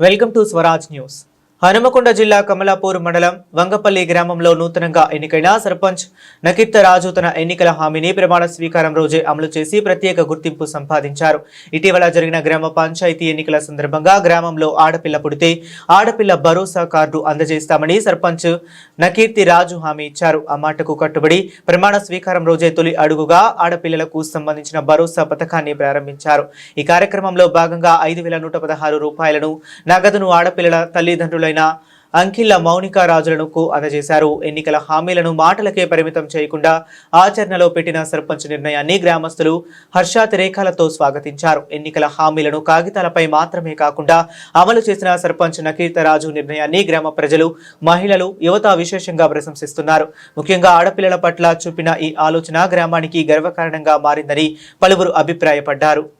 Welcome to Swaraj news Hanumakonda జిల్లా కమలాపూర్ మండలం వంగపల్లి గ్రామంలో నూతనంగా ఎన్నికైన సర్పంచ్ నకిత్త రాజు తన ఎన్నికల హామీని ప్రమాణ స్వీకారం రోజే అమలు చేసి ప్రత్యేక గుర్తింపు సంపాదించారు. ఇటీవల జరిగిన గ్రామ పంచాయతీ ఎన్నికల సందర్భంగా గ్రామంలో ఆడపిల్ల పుడితే ఆడపిల్ల భరోసా కార్డు అందజేస్తామని సర్పంచ్ నకీర్తి రాజు హామీ ఇచ్చారు. ఆ మాటకు కట్టుబడి ప్రమాణ స్వీకారం రోజే తొలి అడుగుగా ఆడపిల్లలకు సంబంధించిన భరోసా పథకాన్ని ప్రారంభించారు. ఈ కార్యక్రమంలో భాగంగా ఐదు వేల నూట పదహారు రూపాయలను నగదును ఆడపిల్లల తల్లిదండ్రులైన అంకిల్ల మౌనిక రాజులకు అందజేశారు. ఎన్నికల హామీలను మాటలకే పరిమితం చేయకుండా ఆచరణలో పెట్టిన సర్పంచ్ నిర్ణయాన్ని గ్రామస్తులు హర్షాతిరేకాలతో స్వాగతించారు. ఎన్నికల హామీలను కాగితాలపై మాత్రమే కాకుండా అమలు చేసిన సర్పంచ్ నకీర్తరాజు నిర్ణయాన్ని గ్రామ ప్రజలు మహిళలు యువత విశేషంగా ప్రశంసిస్తున్నారు. ముఖ్యంగా ఆడపిల్లల పట్ల చూపిన ఈ ఆలోచన గ్రామానికి గర్వకారణంగా మారిందని పలువురు అభిప్రాయపడ్డారు.